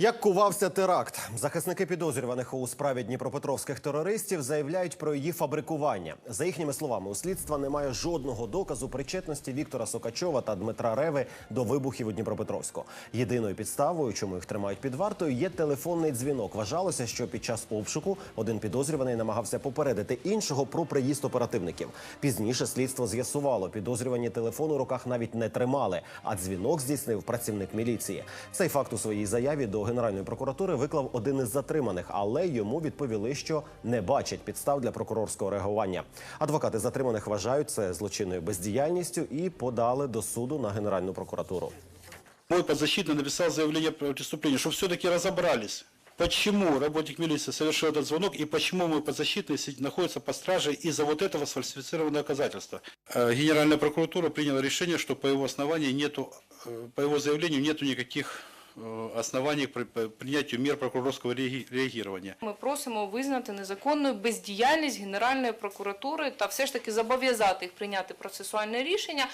Як кувався теракт, захисники підозрюваних у справі дніпропетровських терористів заявляють про її фабрикування. За їхніми словами, у слідства немає жодного доказу причетності Віктора Сокачова та Дмитра Реви до вибухів у Дніпропетровську. Єдиною підставою, чому їх тримають під вартою, є телефонний дзвінок. Вважалося, що під час обшуку один підозрюваний намагався попередити іншого про приїзд оперативників. Пізніше слідство з'ясувало, підозрювані телефон у руках навіть не тримали, а дзвінок здійснив працівник міліції. Цей факт у своїй заяві до Генеральної прокуратури виклав один із затриманих, але йому відповіли, що не бачать підстав для прокурорського реагування. Адвокати затриманих вважають це злочинною бездіяльністю і подали до суду на Генеральну прокуратуру. Мой подзащитный написал заявление про преступление, что все-таки разобрались, почему работник милиции совершил этот звонок и почему мой подзащитный сидит- находится под стражей из-за вот этого сфальсифицированного доказательства. Э, Генеральная прокуратура приняла решение, что по его основанию нету, э, по его заявлению нету никаких э, оснований к при- при- принятию мер прокурорского реагирования. Ми просимо визнати незаконною бездіяльність Генеральної прокуратури та все ж таки зобов'язати їх прийняти процесуальне рішення